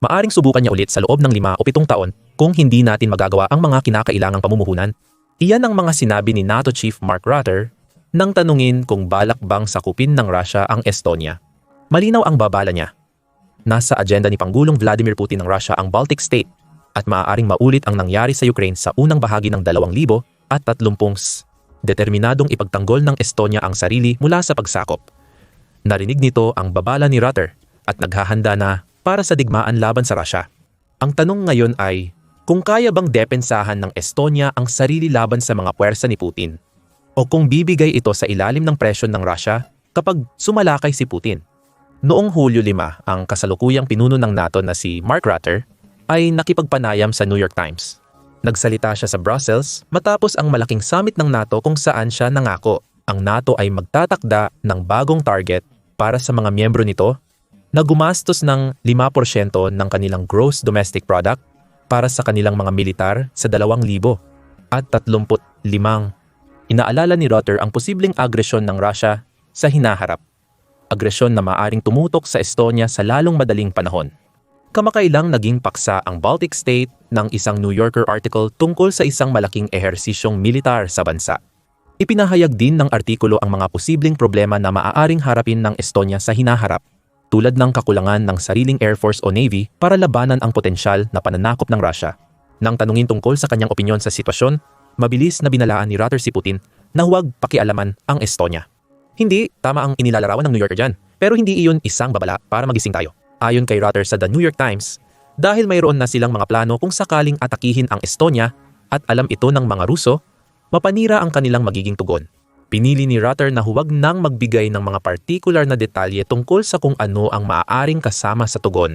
Maaring subukan niya ulit sa loob ng lima o pitong taon kung hindi natin magagawa ang mga kinakailangang pamumuhunan. Iyan ang mga sinabi ni NATO Chief Mark Rutter nang tanungin kung balak bang sakupin ng Russia ang Estonia. Malinaw ang babala niya. Nasa agenda ni Pangulong Vladimir Putin ng Russia ang Baltic State at maaaring maulit ang nangyari sa Ukraine sa unang bahagi ng 2000 at 30 s. Determinadong ipagtanggol ng Estonia ang sarili mula sa pagsakop. Narinig nito ang babala ni Rutter at naghahanda na para sa digmaan laban sa Russia. Ang tanong ngayon ay, kung kaya bang depensahan ng Estonia ang sarili laban sa mga puwersa ni Putin? O kung bibigay ito sa ilalim ng presyon ng Russia kapag sumalakay si Putin? Noong Hulyo 5, ang kasalukuyang pinuno ng NATO na si Mark Rutter ay nakipagpanayam sa New York Times. Nagsalita siya sa Brussels matapos ang malaking summit ng NATO kung saan siya nangako ang NATO ay magtatakda ng bagong target para sa mga miyembro nito na gumastos ng 5% ng kanilang gross domestic product para sa kanilang mga militar sa 2,000 at 35. Inaalala ni Rutter ang posibleng agresyon ng Russia sa hinaharap. Agresyon na maaring tumutok sa Estonia sa lalong madaling panahon. Kamakailang naging paksa ang Baltic State ng isang New Yorker article tungkol sa isang malaking ehersisyong militar sa bansa. Ipinahayag din ng artikulo ang mga posibleng problema na maaaring harapin ng Estonia sa hinaharap, tulad ng kakulangan ng sariling Air Force o Navy para labanan ang potensyal na pananakop ng Russia. Nang tanungin tungkol sa kanyang opinyon sa sitwasyon, mabilis na binalaan ni Rutter si Putin na huwag pakialaman ang Estonia. Hindi, tama ang inilalarawan ng New Yorker dyan, pero hindi iyon isang babala para magising tayo. Ayon kay Rutter sa The New York Times, dahil mayroon na silang mga plano kung sakaling atakihin ang Estonia at alam ito ng mga Ruso, mapanira ang kanilang magiging tugon. Pinili ni Rutter na huwag nang magbigay ng mga partikular na detalye tungkol sa kung ano ang maaaring kasama sa tugon.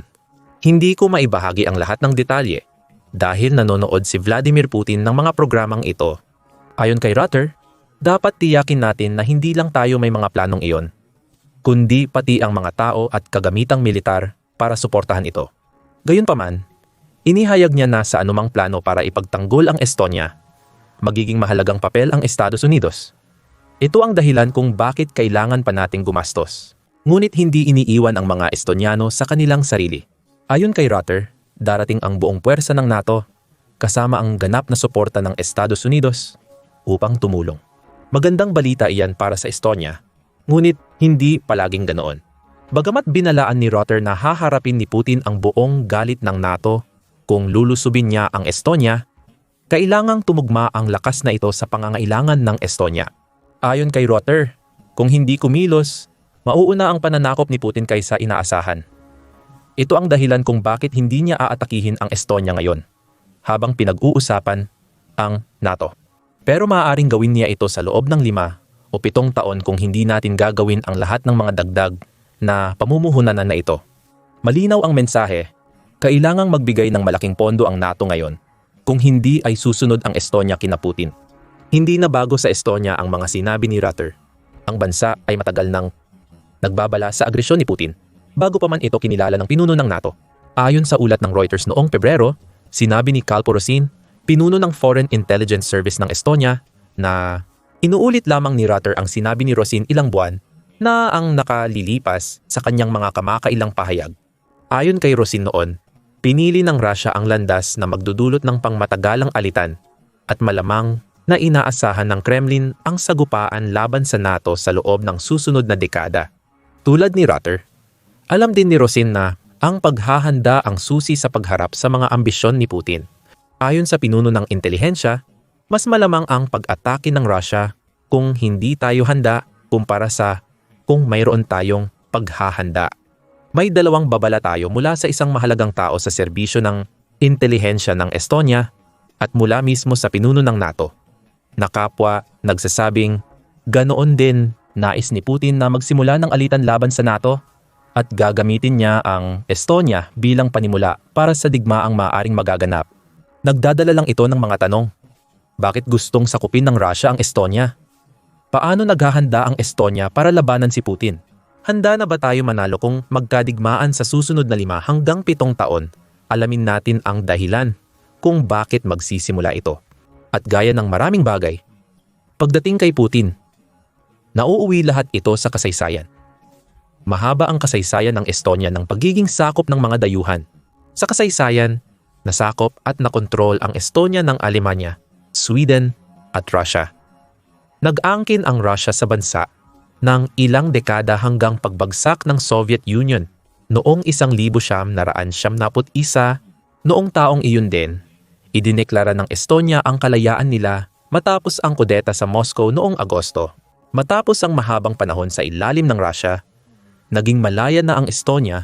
Hindi ko maibahagi ang lahat ng detalye dahil nanonood si Vladimir Putin ng mga programang ito. Ayon kay Rutter, dapat tiyakin natin na hindi lang tayo may mga planong iyon, kundi pati ang mga tao at kagamitang militar para suportahan ito. Gayunpaman, inihayag niya na sa anumang plano para ipagtanggol ang Estonia, magiging mahalagang papel ang Estados Unidos. Ito ang dahilan kung bakit kailangan pa nating gumastos. Ngunit hindi iniiwan ang mga Estoniano sa kanilang sarili. Ayon kay Rutter, darating ang buong puwersa ng NATO kasama ang ganap na suporta ng Estados Unidos upang tumulong. Magandang balita iyan para sa Estonia Ngunit hindi palaging ganoon. Bagamat binalaan ni Rotter na haharapin ni Putin ang buong galit ng NATO kung lulusubin niya ang Estonia, kailangang tumugma ang lakas na ito sa pangangailangan ng Estonia. Ayon kay Rotter, kung hindi kumilos, mauuna ang pananakop ni Putin kaysa inaasahan. Ito ang dahilan kung bakit hindi niya aatakihin ang Estonia ngayon, habang pinag-uusapan ang NATO. Pero maaaring gawin niya ito sa loob ng lima o pitong taon kung hindi natin gagawin ang lahat ng mga dagdag na pamumuhunan na ito. Malinaw ang mensahe, kailangang magbigay ng malaking pondo ang NATO ngayon kung hindi ay susunod ang Estonia kina Putin. Hindi na bago sa Estonia ang mga sinabi ni Rutter. Ang bansa ay matagal nang nagbabala sa agresyon ni Putin bago pa man ito kinilala ng pinuno ng NATO. Ayon sa ulat ng Reuters noong Pebrero, sinabi ni Cal Porosin, pinuno ng Foreign Intelligence Service ng Estonia, na Inuulit lamang ni Rutter ang sinabi ni Rosin ilang buwan na ang nakalilipas sa kanyang mga kamakailang pahayag. Ayon kay Rosin noon, pinili ng Russia ang landas na magdudulot ng pangmatagalang alitan at malamang na inaasahan ng Kremlin ang sagupaan laban sa NATO sa loob ng susunod na dekada. Tulad ni Rutter, alam din ni Rosin na ang paghahanda ang susi sa pagharap sa mga ambisyon ni Putin. Ayon sa pinuno ng intelihensya, mas malamang ang pag-atake ng Russia kung hindi tayo handa kumpara sa kung mayroon tayong paghahanda. May dalawang babala tayo mula sa isang mahalagang tao sa serbisyo ng intelihensya ng Estonia at mula mismo sa pinuno ng NATO. Nakapwa nagsasabing ganoon din nais ni Putin na magsimula ng alitan laban sa NATO at gagamitin niya ang Estonia bilang panimula para sa digmaang maaring magaganap. Nagdadala lang ito ng mga tanong bakit gustong sakupin ng Russia ang Estonia? Paano naghahanda ang Estonia para labanan si Putin? Handa na ba tayo manalo kung magkadigmaan sa susunod na lima hanggang pitong taon? Alamin natin ang dahilan kung bakit magsisimula ito. At gaya ng maraming bagay, pagdating kay Putin, nauuwi lahat ito sa kasaysayan. Mahaba ang kasaysayan ng Estonia ng pagiging sakop ng mga dayuhan. Sa kasaysayan, nasakop at nakontrol ang Estonia ng Alemanya, Sweden at Russia. Nag-angkin ang Russia sa bansa ng ilang dekada hanggang pagbagsak ng Soviet Union noong isang libo siyam naraan siyam naput isa noong taong iyon din. Idineklara ng Estonia ang kalayaan nila matapos ang kudeta sa Moscow noong Agosto. Matapos ang mahabang panahon sa ilalim ng Russia, naging malaya na ang Estonia,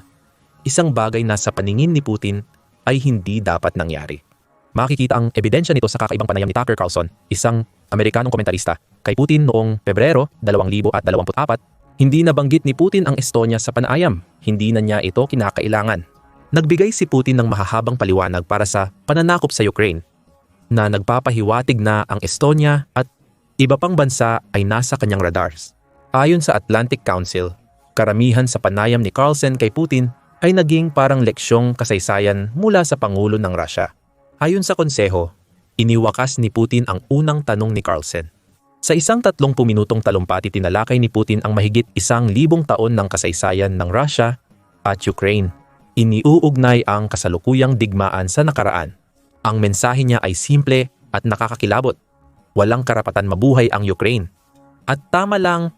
isang bagay na sa paningin ni Putin ay hindi dapat nangyari. Makikita ang ebidensya nito sa kakaibang panayam ni Tucker Carlson, isang Amerikanong komentarista, kay Putin noong Pebrero 2024. Hindi nabanggit ni Putin ang Estonia sa panayam, hindi na niya ito kinakailangan. Nagbigay si Putin ng mahahabang paliwanag para sa pananakop sa Ukraine na nagpapahiwatig na ang Estonia at iba pang bansa ay nasa kanyang radars. Ayon sa Atlantic Council, karamihan sa panayam ni Carlson kay Putin ay naging parang leksyong kasaysayan mula sa Pangulo ng Russia. Ayon sa konseho, iniwakas ni Putin ang unang tanong ni Carlson. Sa isang tatlong puminutong talumpati tinalakay ni Putin ang mahigit isang libong taon ng kasaysayan ng Russia at Ukraine. Iniuugnay ang kasalukuyang digmaan sa nakaraan. Ang mensahe niya ay simple at nakakakilabot. Walang karapatan mabuhay ang Ukraine. At tama lang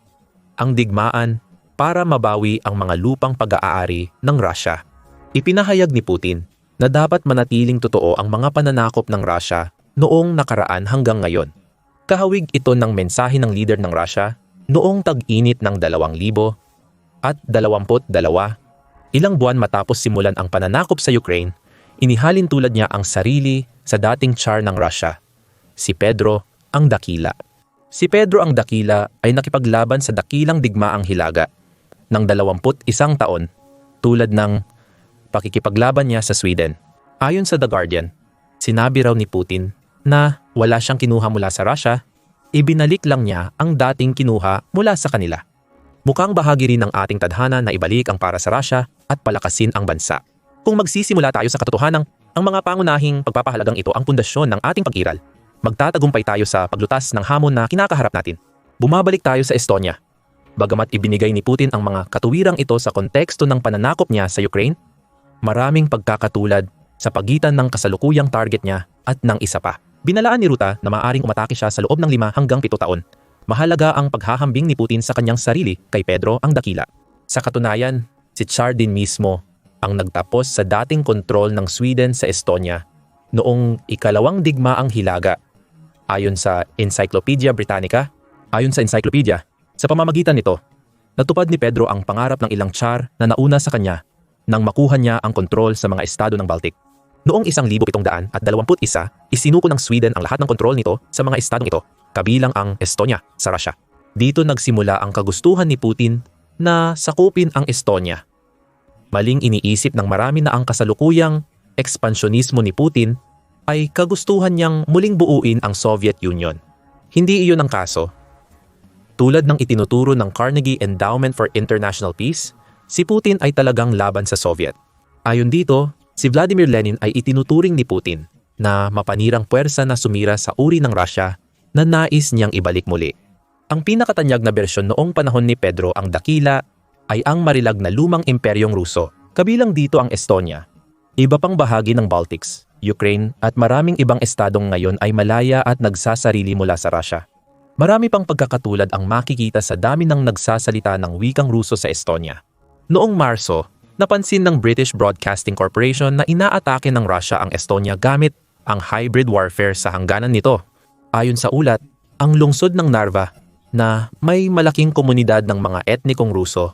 ang digmaan para mabawi ang mga lupang pag-aari ng Russia. Ipinahayag ni Putin na dapat manatiling totoo ang mga pananakop ng Russia noong nakaraan hanggang ngayon. Kahawig ito ng mensahe ng leader ng Russia noong tag-init ng 2000 at 22 ilang buwan matapos simulan ang pananakop sa Ukraine, inihalin tulad niya ang sarili sa dating Tsar ng Russia, si Pedro ang Dakila. Si Pedro ang Dakila ay nakipaglaban sa dakilang digmaang hilaga ng 21 taon tulad ng pakikipaglaban niya sa Sweden. Ayon sa The Guardian, sinabi raw ni Putin na wala siyang kinuha mula sa Russia, ibinalik lang niya ang dating kinuha mula sa kanila. Mukhang bahagi rin ng ating tadhana na ibalik ang para sa Russia at palakasin ang bansa. Kung magsisimula tayo sa katotohanan, ang mga pangunahing pagpapahalagang ito ang pundasyon ng ating pag-iral. Magtatagumpay tayo sa paglutas ng hamon na kinakaharap natin. Bumabalik tayo sa Estonia, Bagamat ibinigay ni Putin ang mga katuwirang ito sa konteksto ng pananakop niya sa Ukraine, maraming pagkakatulad sa pagitan ng kasalukuyang target niya at ng isa pa. Binalaan ni Ruta na maaring umatake siya sa loob ng lima hanggang pito taon. Mahalaga ang paghahambing ni Putin sa kanyang sarili kay Pedro ang Dakila. Sa katunayan, si Tsar din mismo ang nagtapos sa dating kontrol ng Sweden sa Estonia noong ikalawang digmaang hilaga. Ayon sa Encyclopedia Britannica, ayon sa encyclopedia, sa pamamagitan nito, natupad ni Pedro ang pangarap ng ilang tsar na nauna sa kanya nang makuha niya ang kontrol sa mga estado ng Baltic. Noong 1721, isinuko ng Sweden ang lahat ng kontrol nito sa mga estadong ito, kabilang ang Estonia sa Russia. Dito nagsimula ang kagustuhan ni Putin na sakupin ang Estonia. Maling iniisip ng marami na ang kasalukuyang ekspansyonismo ni Putin ay kagustuhan niyang muling buuin ang Soviet Union. Hindi iyon ang kaso tulad ng itinuturo ng Carnegie Endowment for International Peace, si Putin ay talagang laban sa Soviet. Ayon dito, si Vladimir Lenin ay itinuturing ni Putin na mapanirang puwersa na sumira sa uri ng Russia na nais niyang ibalik muli. Ang pinakatanyag na bersyon noong panahon ni Pedro ang Dakila ay ang marilag na lumang imperyong Ruso, kabilang dito ang Estonia. Iba pang bahagi ng Baltics, Ukraine at maraming ibang estadong ngayon ay malaya at nagsasarili mula sa Russia. Marami pang pagkakatulad ang makikita sa dami ng nagsasalita ng wikang Ruso sa Estonia. Noong Marso, napansin ng British Broadcasting Corporation na inaatake ng Russia ang Estonia gamit ang hybrid warfare sa hangganan nito. Ayon sa ulat, ang lungsod ng Narva na may malaking komunidad ng mga etnikong Ruso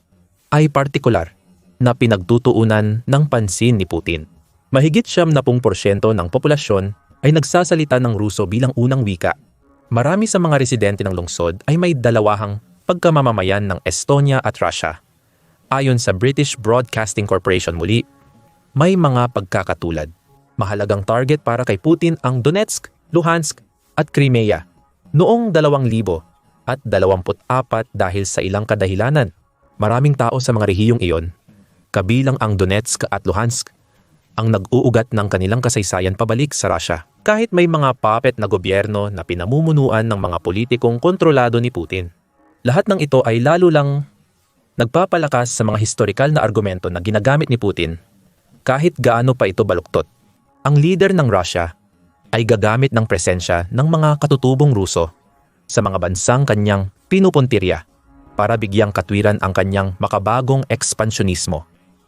ay partikular na pinagtutuunan ng pansin ni Putin. Mahigit siyam na pung porsyento ng populasyon ay nagsasalita ng Ruso bilang unang wika Marami sa mga residente ng lungsod ay may dalawahang pagkamamamayan ng Estonia at Russia. Ayon sa British Broadcasting Corporation muli, may mga pagkakatulad. Mahalagang target para kay Putin ang Donetsk, Luhansk at Crimea noong 2000 at 24 dahil sa ilang kadahilanan. Maraming tao sa mga rehiyong iyon, kabilang ang Donetsk at Luhansk, ang nag-uugat ng kanilang kasaysayan pabalik sa Russia kahit may mga puppet na gobyerno na pinamumunuan ng mga politikong kontrolado ni Putin. Lahat ng ito ay lalo lang nagpapalakas sa mga historikal na argumento na ginagamit ni Putin kahit gaano pa ito baluktot. Ang leader ng Russia ay gagamit ng presensya ng mga katutubong Ruso sa mga bansang kanyang pinupuntirya para bigyang katwiran ang kanyang makabagong ekspansyonismo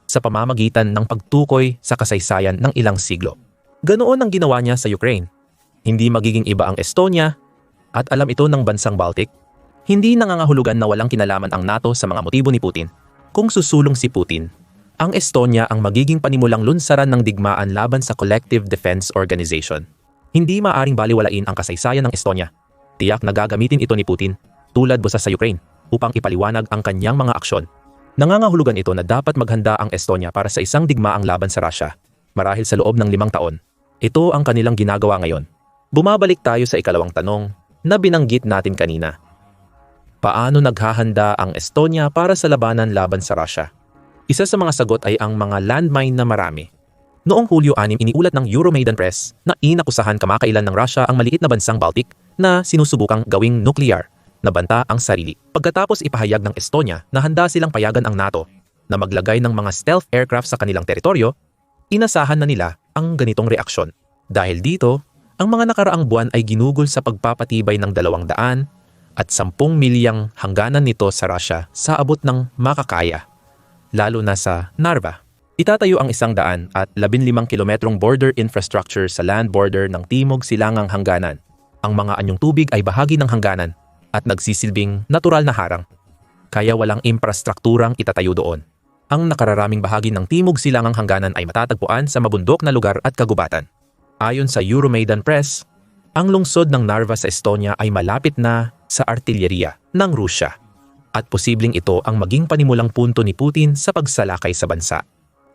sa pamamagitan ng pagtukoy sa kasaysayan ng ilang siglo. Ganoon ang ginawa niya sa Ukraine. Hindi magiging iba ang Estonia at alam ito ng bansang Baltic. Hindi nangangahulugan na walang kinalaman ang NATO sa mga motibo ni Putin. Kung susulong si Putin, ang Estonia ang magiging panimulang lunsaran ng digmaan laban sa Collective Defense Organization. Hindi maaring baliwalain ang kasaysayan ng Estonia. Tiyak na gagamitin ito ni Putin, tulad busa sa Ukraine, upang ipaliwanag ang kanyang mga aksyon. Nangangahulugan ito na dapat maghanda ang Estonia para sa isang digmaang laban sa Russia, marahil sa loob ng limang taon. Ito ang kanilang ginagawa ngayon. Bumabalik tayo sa ikalawang tanong na binanggit natin kanina. Paano naghahanda ang Estonia para sa labanan laban sa Russia? Isa sa mga sagot ay ang mga landmine na marami. Noong Hulyo 6 iniulat ng Euromaidan Press na inakusahan kamakailan ng Russia ang maliit na bansang Baltic na sinusubukang gawing nuclear na banta ang sarili. Pagkatapos ipahayag ng Estonia na handa silang payagan ang NATO na maglagay ng mga stealth aircraft sa kanilang teritoryo, inasahan na nila ang ganitong reaksyon. Dahil dito, ang mga nakaraang buwan ay ginugol sa pagpapatibay ng dalawang daan at 10 milyang hangganan nito sa Russia sa abot ng makakaya, lalo na sa Narva. Itatayo ang isang daan at 15 kilometrong border infrastructure sa land border ng Timog Silangang Hangganan. Ang mga anyong tubig ay bahagi ng hangganan at nagsisilbing natural na harang. Kaya walang infrastrukturang itatayo doon. Ang nakararaming bahagi ng Timog Silangang Hangganan ay matatagpuan sa mabundok na lugar at kagubatan. Ayon sa Euromaidan Press, ang lungsod ng Narva sa Estonia ay malapit na sa artilyeriya ng Rusya at posibleng ito ang maging panimulang punto ni Putin sa pagsalakay sa bansa.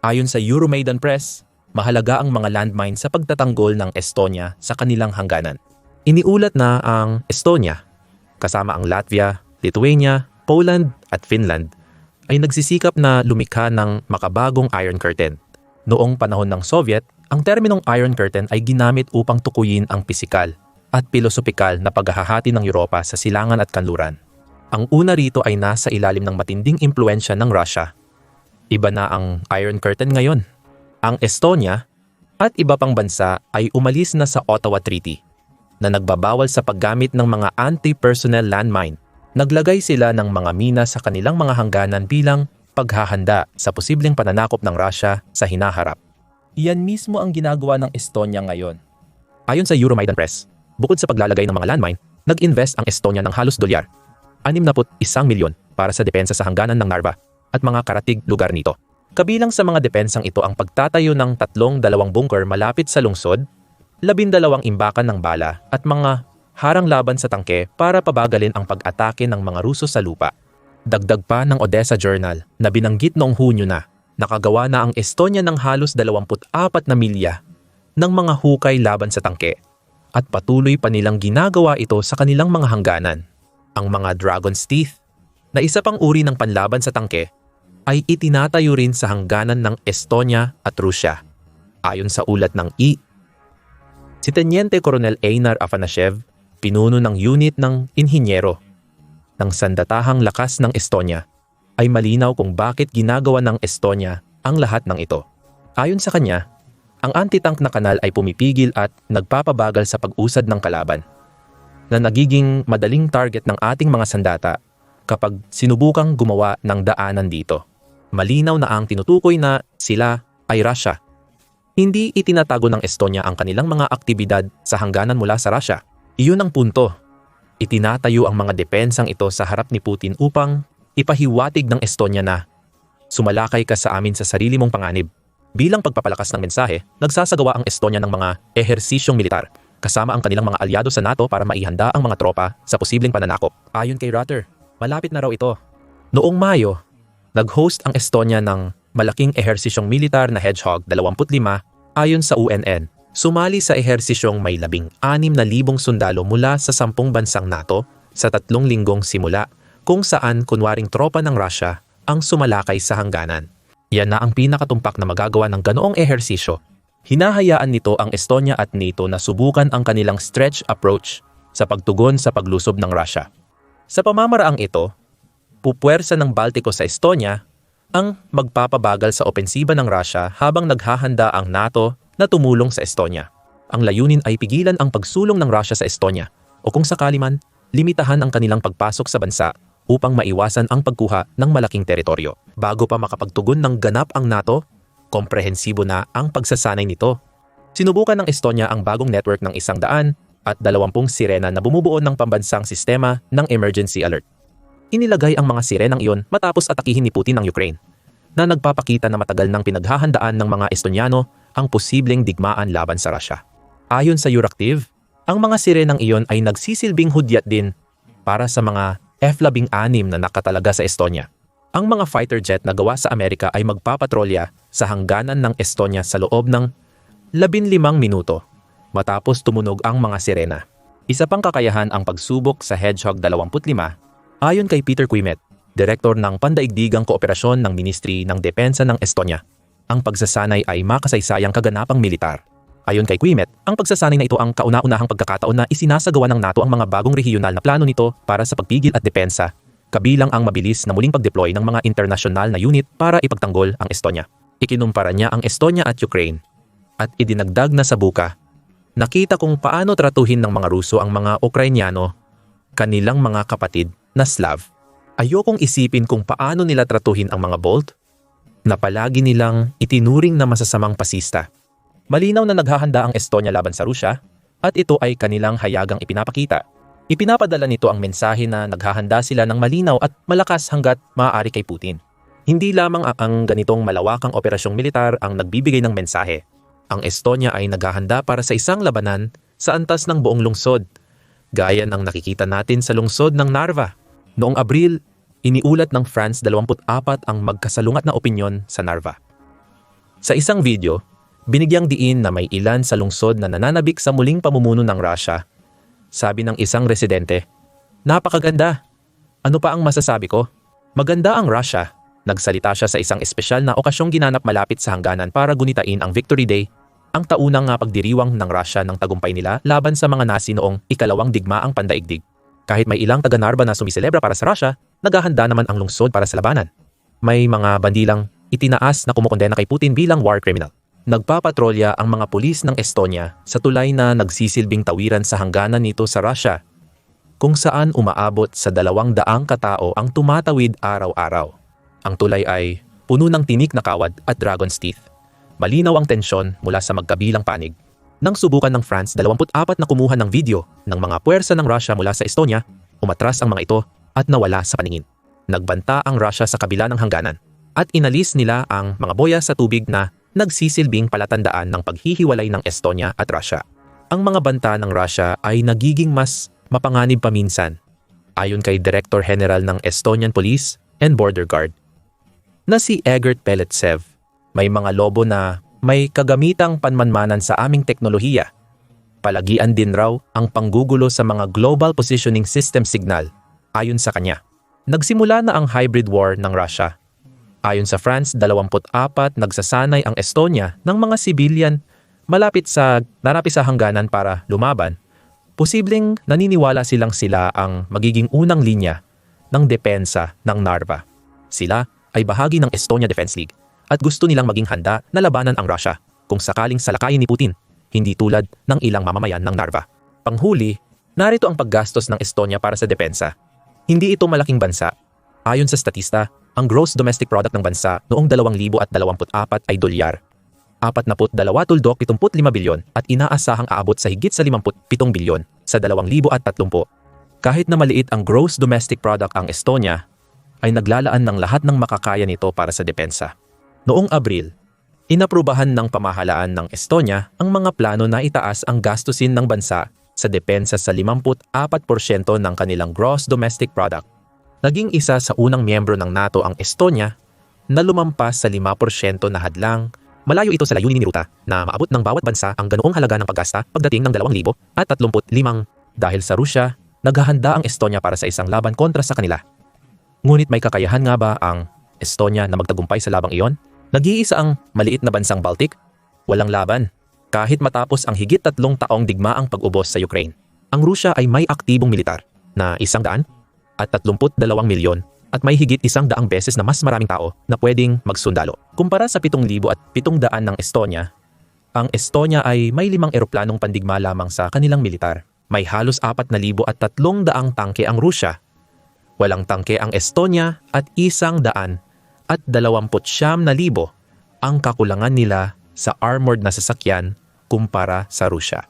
Ayon sa Euromaidan Press, mahalaga ang mga landmine sa pagtatanggol ng Estonia sa kanilang hangganan. Iniulat na ang Estonia, kasama ang Latvia, Lithuania, Poland at Finland, ay nagsisikap na lumikha ng makabagong Iron Curtain. Noong panahon ng Soviet, ang terminong Iron Curtain ay ginamit upang tukuyin ang pisikal at pilosopikal na paghahati ng Europa sa silangan at kanluran. Ang una rito ay nasa ilalim ng matinding impluensya ng Russia. Iba na ang Iron Curtain ngayon. Ang Estonia at iba pang bansa ay umalis na sa Ottawa Treaty na nagbabawal sa paggamit ng mga anti-personnel landmine. Naglagay sila ng mga mina sa kanilang mga hangganan bilang paghahanda sa posibleng pananakop ng Russia sa hinaharap. Iyan mismo ang ginagawa ng Estonia ngayon. Ayon sa Euromaidan Press, bukod sa paglalagay ng mga landmine, nag-invest ang Estonia ng halos dolyar, 61 milyon para sa depensa sa hangganan ng Narva at mga karatig lugar nito. Kabilang sa mga depensang ito ang pagtatayo ng tatlong dalawang bunker malapit sa lungsod, labindalawang imbakan ng bala at mga harang laban sa tangke para pabagalin ang pag-atake ng mga Ruso sa lupa. Dagdag pa ng Odessa Journal na binanggit noong Hunyo na nakagawa na ang Estonia ng halos 24 na milya ng mga hukay laban sa tangke at patuloy pa nilang ginagawa ito sa kanilang mga hangganan. Ang mga Dragon's Teeth na isa pang uri ng panlaban sa tangke ay itinatayo rin sa hangganan ng Estonia at Russia. Ayon sa ulat ng E, si Teniente Colonel Einar Afanashev, pinuno ng unit ng inhinyero ng sandatahang lakas ng Estonia ay malinaw kung bakit ginagawa ng Estonia ang lahat ng ito. Ayon sa kanya, ang anti-tank na kanal ay pumipigil at nagpapabagal sa pag-usad ng kalaban na nagiging madaling target ng ating mga sandata kapag sinubukang gumawa ng daanan dito. Malinaw na ang tinutukoy na sila ay Russia. Hindi itinatago ng Estonia ang kanilang mga aktibidad sa hangganan mula sa Russia. Iyon ang punto. Itinatayo ang mga depensang ito sa harap ni Putin upang ipahiwatig ng Estonia na sumalakay ka sa amin sa sarili mong panganib. Bilang pagpapalakas ng mensahe, nagsasagawa ang Estonia ng mga ehersisyong militar kasama ang kanilang mga alyado sa NATO para maihanda ang mga tropa sa posibleng pananakop. Ayon kay Rutter, malapit na raw ito. Noong Mayo, nag-host ang Estonia ng malaking ehersisyong militar na Hedgehog 25 ayon sa UNN. Sumali sa ehersisyong may labing anim na libong sundalo mula sa sampung bansang NATO sa tatlong linggong simula kung saan kunwaring tropa ng Russia ang sumalakay sa hangganan. Yan na ang pinakatumpak na magagawa ng ganoong ehersisyo. Hinahayaan nito ang Estonia at NATO na subukan ang kanilang stretch approach sa pagtugon sa paglusob ng Russia. Sa pamamaraang ito, pupuwersa ng Baltiko sa Estonia ang magpapabagal sa opensiba ng Russia habang naghahanda ang NATO na tumulong sa Estonia. Ang layunin ay pigilan ang pagsulong ng Russia sa Estonia o kung sakali man, limitahan ang kanilang pagpasok sa bansa upang maiwasan ang pagkuha ng malaking teritoryo. Bago pa makapagtugon ng ganap ang NATO, komprehensibo na ang pagsasanay nito. Sinubukan ng Estonia ang bagong network ng isang daan at dalawampung sirena na bumubuo ng pambansang sistema ng emergency alert. Inilagay ang mga sirenang iyon matapos atakihin ni Putin ang Ukraine, na nagpapakita na matagal nang pinaghahandaan ng mga Estoniano ang posibleng digmaan laban sa Russia. Ayon sa Euractiv, ang mga sirenang iyon ay nagsisilbing hudyat din para sa mga F-16 na nakatalaga sa Estonia. Ang mga fighter jet na gawa sa Amerika ay magpapatrolya sa hangganan ng Estonia sa loob ng 15 minuto matapos tumunog ang mga sirena. Isa pang kakayahan ang pagsubok sa Hedgehog 25 Ayon kay Peter Quimet, direktor ng Pandaigdigang Kooperasyon ng Ministry ng Depensa ng Estonia, ang pagsasanay ay makasaysayang kaganapang militar. Ayon kay Quimet, ang pagsasanay na ito ang kauna-unahang pagkakataon na isinasagawa ng NATO ang mga bagong regional na plano nito para sa pagpigil at depensa, kabilang ang mabilis na muling pag-deploy ng mga internasyonal na unit para ipagtanggol ang Estonia. Ikinumpara niya ang Estonia at Ukraine at idinagdag na sa buka. Nakita kung paano tratuhin ng mga Ruso ang mga Ukrainyano, kanilang mga kapatid na Slav, ayokong isipin kung paano nila tratuhin ang mga Bolt na palagi nilang itinuring na masasamang pasista. Malinaw na naghahanda ang Estonia laban sa Rusya at ito ay kanilang hayagang ipinapakita. Ipinapadala nito ang mensahe na naghahanda sila ng malinaw at malakas hanggat maaari kay Putin. Hindi lamang ang ganitong malawakang operasyong militar ang nagbibigay ng mensahe. Ang Estonia ay naghahanda para sa isang labanan sa antas ng buong lungsod, gaya ng nakikita natin sa lungsod ng Narva Noong Abril, iniulat ng France 24 ang magkasalungat na opinyon sa Narva. Sa isang video, binigyang diin na may ilan sa lungsod na nananabik sa muling pamumuno ng Russia. Sabi ng isang residente, Napakaganda! Ano pa ang masasabi ko? Maganda ang Russia. Nagsalita siya sa isang espesyal na okasyong ginanap malapit sa hangganan para gunitain ang Victory Day, ang taunang nga pagdiriwang ng Russia ng tagumpay nila laban sa mga Nazi noong ikalawang digmaang pandaigdig. Kahit may ilang taga-Narva na sumiselebra para sa Russia, naghahanda naman ang lungsod para sa labanan. May mga bandilang itinaas na kumukondena kay Putin bilang war criminal. Nagpapatrolya ang mga pulis ng Estonia sa tulay na nagsisilbing tawiran sa hangganan nito sa Russia, kung saan umaabot sa dalawang daang katao ang tumatawid araw-araw. Ang tulay ay puno ng tinik na kawad at dragon's teeth. Malinaw ang tensyon mula sa magkabilang panig nang subukan ng France 24 na kumuha ng video ng mga puwersa ng Russia mula sa Estonia, umatras ang mga ito at nawala sa paningin. Nagbanta ang Russia sa kabila ng hangganan at inalis nila ang mga boya sa tubig na nagsisilbing palatandaan ng paghihiwalay ng Estonia at Russia. Ang mga banta ng Russia ay nagiging mas mapanganib paminsan, ayon kay Director General ng Estonian Police and Border Guard na si Egert Peletsev. May mga lobo na may kagamitang panmanmanan sa aming teknolohiya. Palagian din raw ang panggugulo sa mga global positioning system signal ayon sa kanya. Nagsimula na ang hybrid war ng Russia. Ayon sa France, 24 nagsasanay ang Estonia ng mga sibilyan malapit sa narapi sa hangganan para lumaban. Posibleng naniniwala silang sila ang magiging unang linya ng depensa ng Narva. Sila ay bahagi ng Estonia Defense League at gusto nilang maging handa na labanan ang Russia kung sakaling salakayin ni Putin, hindi tulad ng ilang mamamayan ng Narva. Panghuli, narito ang paggastos ng Estonia para sa depensa. Hindi ito malaking bansa. Ayon sa statista, ang gross domestic product ng bansa noong 2024 ay dolyar. 42 tuldok 75 bilyon at inaasahang aabot sa higit sa 57 bilyon sa 2030. Kahit na maliit ang gross domestic product ang Estonia, ay naglalaan ng lahat ng makakaya nito para sa depensa. Noong Abril, inaprubahan ng pamahalaan ng Estonia ang mga plano na itaas ang gastusin ng bansa sa depensa sa 54% ng kanilang gross domestic product. Naging isa sa unang miyembro ng NATO ang Estonia na lumampas sa 5% na hadlang Malayo ito sa layunin ni Ruta na maabot ng bawat bansa ang ganoong halaga ng paggasta pagdating ng 2035 dahil sa Rusya, naghahanda ang Estonia para sa isang laban kontra sa kanila. Ngunit may kakayahan nga ba ang Estonia na magtagumpay sa labang iyon? Nag-iisa ang maliit na bansang Baltic, walang laban, kahit matapos ang higit tatlong taong digmaang pag-ubos sa Ukraine. Ang Rusya ay may aktibong militar na isang daan at 32 milyon at may higit isang daang beses na mas maraming tao na pwedeng magsundalo. Kumpara sa 7,000 at 700 ng Estonia, ang Estonia ay may limang eroplanong pandigma lamang sa kanilang militar. May halos 4,000 at 300 tangke ang Rusya. Walang tangke ang Estonia at isang daan at 29,000 ang kakulangan nila sa armored na sasakyan kumpara sa Rusya.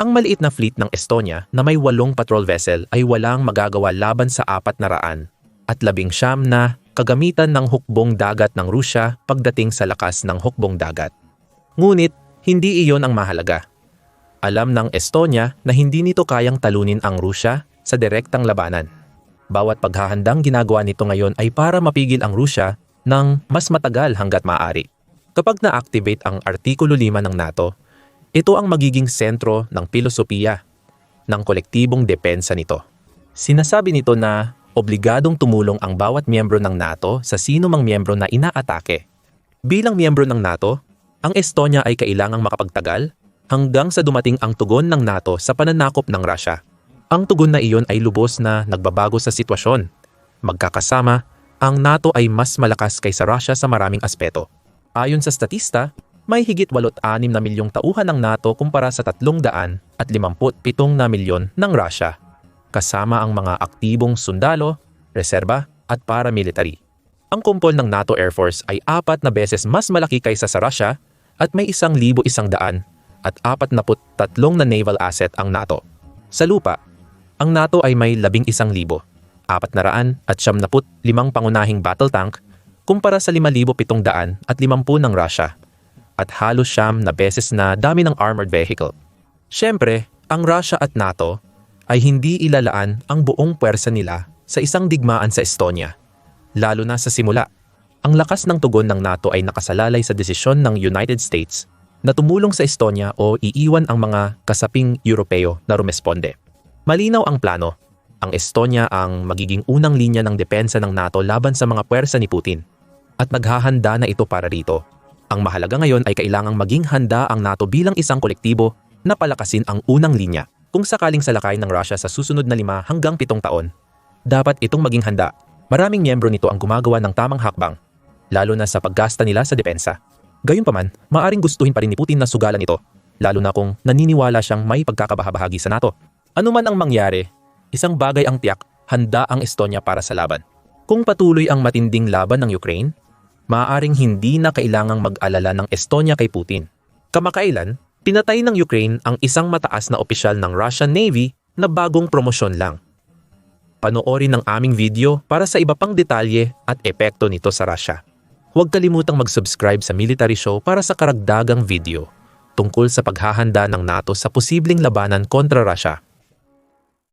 Ang maliit na fleet ng Estonia na may walong patrol vessel ay walang magagawa laban sa apat na raan at labing siyam na kagamitan ng hukbong dagat ng Rusya pagdating sa lakas ng hukbong dagat. Ngunit hindi iyon ang mahalaga. Alam ng Estonia na hindi nito kayang talunin ang Rusya sa direktang labanan. Bawat paghahandang ginagawa nito ngayon ay para mapigil ang Rusya ng mas matagal hanggat maaari. Kapag na-activate ang Artikulo 5 ng NATO, ito ang magiging sentro ng pilosopiya ng kolektibong depensa nito. Sinasabi nito na obligadong tumulong ang bawat miyembro ng NATO sa sino mang miyembro na inaatake. Bilang miyembro ng NATO, ang Estonia ay kailangang makapagtagal hanggang sa dumating ang tugon ng NATO sa pananakop ng Russia. Ang tugon na iyon ay lubos na nagbabago sa sitwasyon. Magkakasama, ang NATO ay mas malakas kaysa Russia sa maraming aspeto. Ayon sa statista, may higit 86 na milyong tauhan ng NATO kumpara sa 300 at 57 na milyon ng Russia, kasama ang mga aktibong sundalo, reserba at paramilitary. Ang kumpol ng NATO Air Force ay apat na beses mas malaki kaysa sa Russia at may isang libo isang daan at apat na tatlong na naval asset ang NATO. Sa lupa, ang NATO ay may labing isang libo, apat na raan at siyam naput limang pangunahing battle tank kumpara sa 5,700 at 50 ng Russia at halos siyam na beses na dami ng armored vehicle. Siyempre, ang Russia at NATO ay hindi ilalaan ang buong puwersa nila sa isang digmaan sa Estonia, lalo na sa simula ang lakas ng tugon ng NATO ay nakasalalay sa desisyon ng United States na tumulong sa Estonia o iiwan ang mga kasaping Europeo na rumesponde. Malinaw ang plano. Ang Estonia ang magiging unang linya ng depensa ng NATO laban sa mga puwersa ni Putin. At naghahanda na ito para rito. Ang mahalaga ngayon ay kailangang maging handa ang NATO bilang isang kolektibo na palakasin ang unang linya. Kung sakaling salakay ng Russia sa susunod na lima hanggang pitong taon, dapat itong maging handa. Maraming miyembro nito ang gumagawa ng tamang hakbang lalo na sa paggasta nila sa depensa. Gayunpaman, maaring gustuhin pa rin ni Putin na sugalan ito, lalo na kung naniniwala siyang may pagkakabahabahagi sa NATO. Ano man ang mangyari, isang bagay ang tiyak, handa ang Estonia para sa laban. Kung patuloy ang matinding laban ng Ukraine, maaaring hindi na kailangang mag-alala ng Estonia kay Putin. Kamakailan, pinatay ng Ukraine ang isang mataas na opisyal ng Russian Navy na bagong promosyon lang. Panoorin ang aming video para sa iba pang detalye at epekto nito sa Russia. Huwag kalimutang mag-subscribe sa Military Show para sa karagdagang video tungkol sa paghahanda ng NATO sa posibleng labanan kontra Russia